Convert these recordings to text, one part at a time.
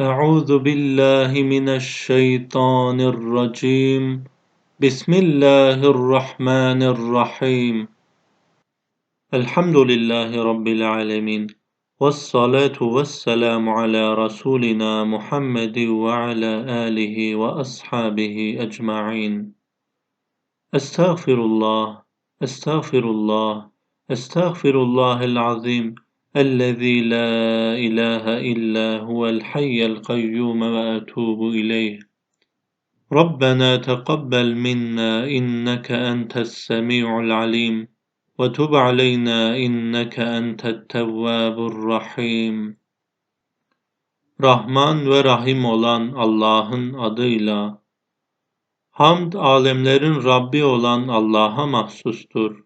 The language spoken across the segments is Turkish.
أعوذ بالله من الشيطان الرجيم. بسم الله الرحمن الرحيم. الحمد لله رب العالمين. والصلاة والسلام على رسولنا محمد وعلى آله وأصحابه أجمعين. أستغفر الله أستغفر الله أستغفر الله العظيم. الذي لا إله إلا هو الحي القيوم وأتوب إليه ربنا تقبل منا إنك أنت السميع العليم وتب علينا إنك أنت التواب الرحيم Rahman ve Rahim olan Allah'ın adıyla Hamd alemlerin Rabbi olan Allah'a mahsustur.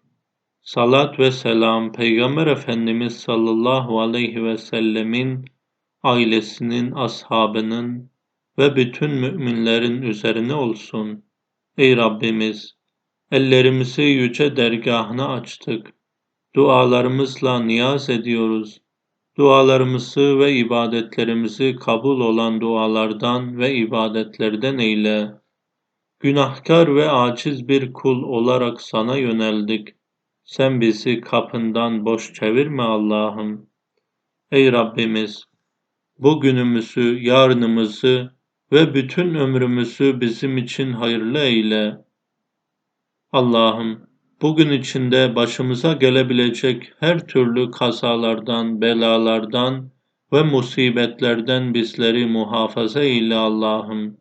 Salat ve selam Peygamber Efendimiz sallallahu aleyhi ve sellemin ailesinin, ashabının ve bütün müminlerin üzerine olsun. Ey Rabbimiz! Ellerimizi yüce dergahına açtık. Dualarımızla niyaz ediyoruz. Dualarımızı ve ibadetlerimizi kabul olan dualardan ve ibadetlerden eyle. Günahkar ve aciz bir kul olarak sana yöneldik. Sen bizi kapından boş çevirme Allah'ım. Ey Rabbimiz! Bugünümüzü, yarınımızı ve bütün ömrümüzü bizim için hayırlı eyle. Allah'ım, bugün içinde başımıza gelebilecek her türlü kazalardan, belalardan ve musibetlerden bizleri muhafaza eyle Allah'ım.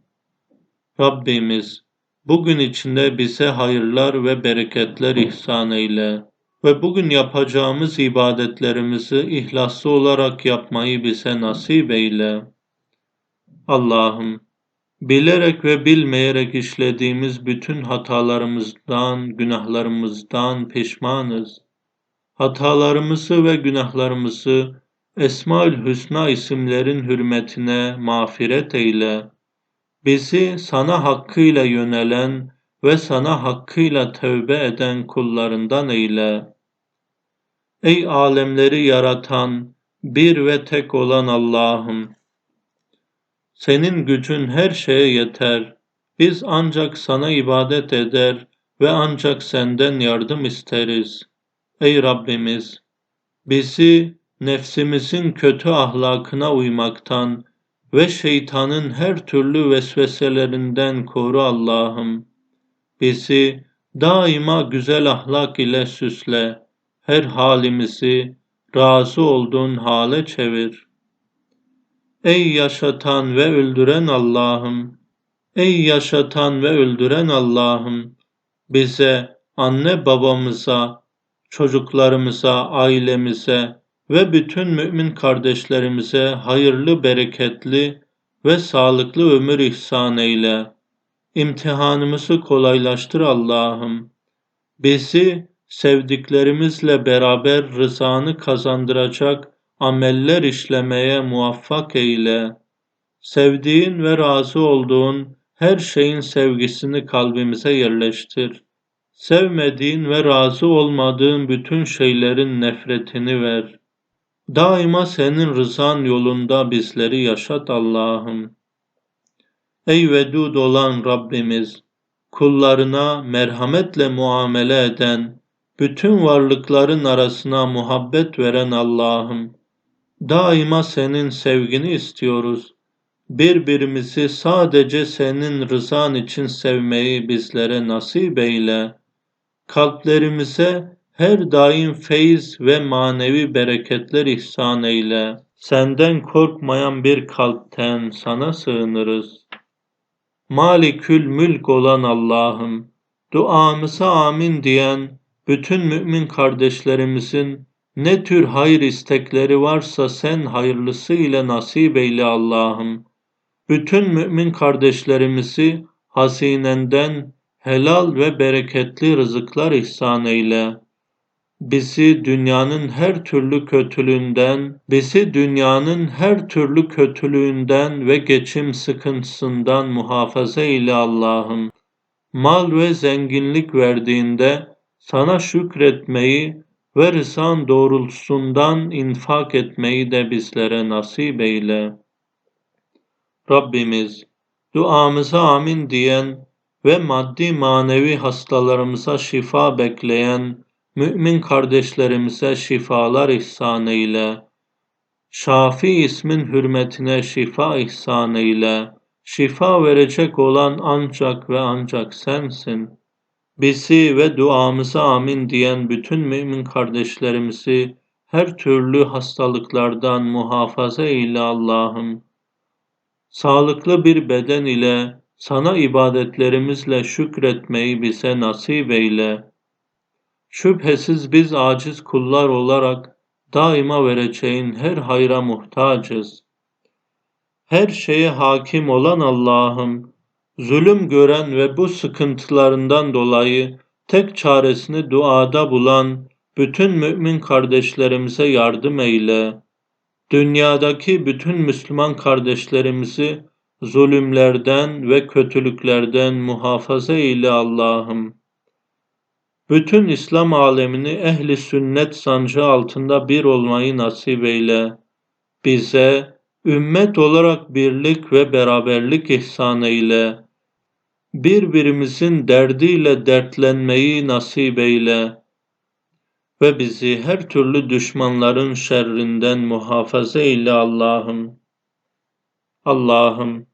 Rabbimiz, bugün içinde bize hayırlar ve bereketler ihsan eyle ve bugün yapacağımız ibadetlerimizi ihlaslı olarak yapmayı bize nasip eyle. Allah'ım, bilerek ve bilmeyerek işlediğimiz bütün hatalarımızdan, günahlarımızdan pişmanız. Hatalarımızı ve günahlarımızı Esmaül Hüsna isimlerin hürmetine mağfiret eyle. Bizi sana hakkıyla yönelen ve sana hakkıyla tövbe eden kullarından eyle. Ey alemleri yaratan, bir ve tek olan Allah'ım! Senin gücün her şeye yeter. Biz ancak sana ibadet eder ve ancak senden yardım isteriz. Ey Rabbimiz! Bizi nefsimizin kötü ahlakına uymaktan ve şeytanın her türlü vesveselerinden koru Allah'ım. Bizi daima güzel ahlak ile süsle. Her halimizi razı olduğun hale çevir. Ey yaşatan ve öldüren Allah'ım! Ey yaşatan ve öldüren Allah'ım! Bize, anne babamıza, çocuklarımıza, ailemize ve bütün mümin kardeşlerimize hayırlı, bereketli ve sağlıklı ömür ihsan eyle. İmtihanımızı kolaylaştır Allah'ım. Bizi sevdiklerimizle beraber rızanı kazandıracak ameller işlemeye muvaffak eyle. Sevdiğin ve razı olduğun her şeyin sevgisini kalbimize yerleştir. Sevmediğin ve razı olmadığın bütün şeylerin nefretini ver. Daima senin rızan yolunda bizleri yaşat Allah'ım. Ey vedud olan Rabbimiz, kullarına merhametle muamele eden, bütün varlıkların arasına muhabbet veren Allah'ım, daima senin sevgini istiyoruz. Birbirimizi sadece senin rızan için sevmeyi bizlere nasip eyle. Kalplerimize her daim feyiz ve manevi bereketler ihsan eyle. Senden korkmayan bir kalpten sana sığınırız. Malikül mülk olan Allah'ım, duamıza amin diyen bütün mümin kardeşlerimizin ne tür hayır istekleri varsa sen hayırlısı ile nasip eyle Allah'ım. Bütün mümin kardeşlerimizi hazinenden helal ve bereketli rızıklar ihsan eyle. Bizi dünyanın her türlü kötülüğünden, bizi dünyanın her türlü kötülüğünden ve geçim sıkıntısından muhafaza eyle Allah'ım. Mal ve zenginlik verdiğinde sana şükretmeyi ve rızan doğrultusundan infak etmeyi de bizlere nasip eyle. Rabbimiz duamıza amin diyen ve maddi manevi hastalarımıza şifa bekleyen mümin kardeşlerimize şifalar ihsan eyle. Şafi ismin hürmetine şifa ihsan eyle. Şifa verecek olan ancak ve ancak sensin. Bizi ve duamıza amin diyen bütün mümin kardeşlerimizi her türlü hastalıklardan muhafaza eyle Allah'ım. Sağlıklı bir beden ile sana ibadetlerimizle şükretmeyi bize nasip eyle. Şüphesiz biz aciz kullar olarak daima vereceğin her hayra muhtacız. Her şeye hakim olan Allah'ım, zulüm gören ve bu sıkıntılarından dolayı tek çaresini duada bulan bütün mümin kardeşlerimize yardım eyle. Dünyadaki bütün Müslüman kardeşlerimizi zulümlerden ve kötülüklerden muhafaza eyle Allah'ım. Bütün İslam alemini ehli sünnet sancı altında bir olmayı nasip eyle. Bize ümmet olarak birlik ve beraberlik ihsan eyle. Birbirimizin derdiyle dertlenmeyi nasip eyle ve bizi her türlü düşmanların şerrinden muhafaza eyle Allah'ım. Allah'ım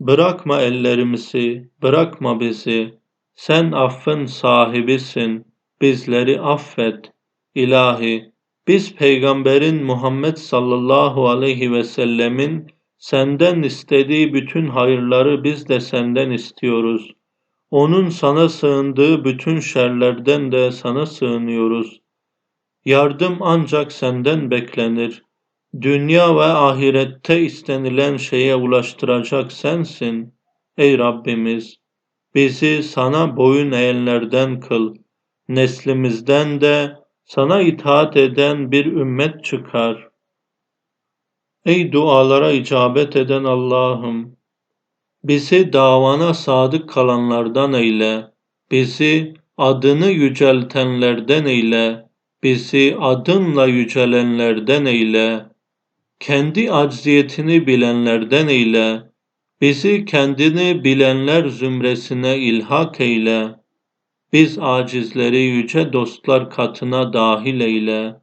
bırakma ellerimizi, bırakma bizi. Sen affın sahibisin, bizleri affet. İlahi, biz peygamberin Muhammed sallallahu aleyhi ve sellemin senden istediği bütün hayırları biz de senden istiyoruz. Onun sana sığındığı bütün şerlerden de sana sığınıyoruz. Yardım ancak senden beklenir. Dünya ve ahirette istenilen şeye ulaştıracak sensin. Ey Rabbimiz! Bizi sana boyun eğenlerden kıl. Neslimizden de sana itaat eden bir ümmet çıkar. Ey dualara icabet eden Allah'ım! Bizi davana sadık kalanlardan eyle. Bizi adını yüceltenlerden eyle. Bizi adınla yücelenlerden eyle. Kendi acziyetini bilenlerden eyle. Bizi kendini bilenler zümresine ilhak eyle. Biz acizleri yüce dostlar katına dahil eyle.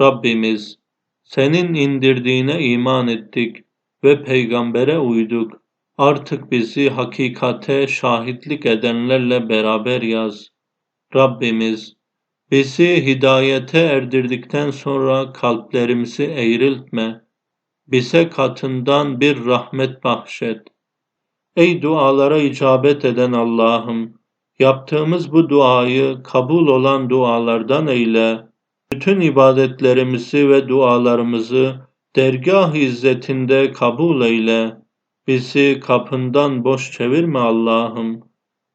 Rabbimiz, senin indirdiğine iman ettik ve peygambere uyduk. Artık bizi hakikate şahitlik edenlerle beraber yaz. Rabbimiz, bizi hidayete erdirdikten sonra kalplerimizi eğriltme. Bize katından bir rahmet bahşet. Ey dualara icabet eden Allah'ım! Yaptığımız bu duayı kabul olan dualardan eyle. Bütün ibadetlerimizi ve dualarımızı dergah izzetinde kabul eyle. Bizi kapından boş çevirme Allah'ım.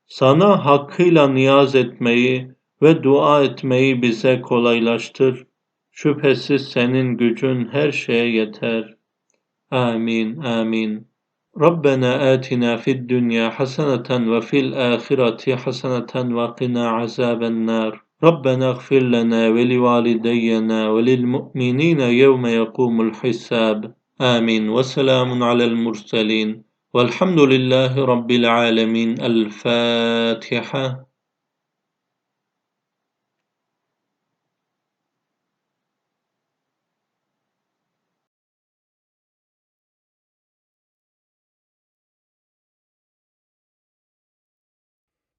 Sana hakkıyla niyaz etmeyi ve dua etmeyi bize kolaylaştır. Şüphesiz senin gücün her şeye yeter. Amin, amin. ربنا آتنا في الدنيا حسنة وفي الآخرة حسنة وقنا عذاب النار. ربنا اغفر لنا ولوالدينا وللمؤمنين يوم يقوم الحساب. آمين. وسلام على المرسلين. والحمد لله رب العالمين. الفاتحة.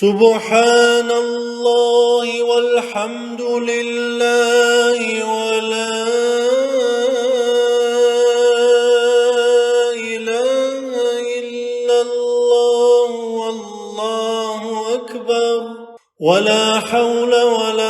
سبحان الله والحمد لله ولا إله إلا الله والله أكبر ولا حول ولا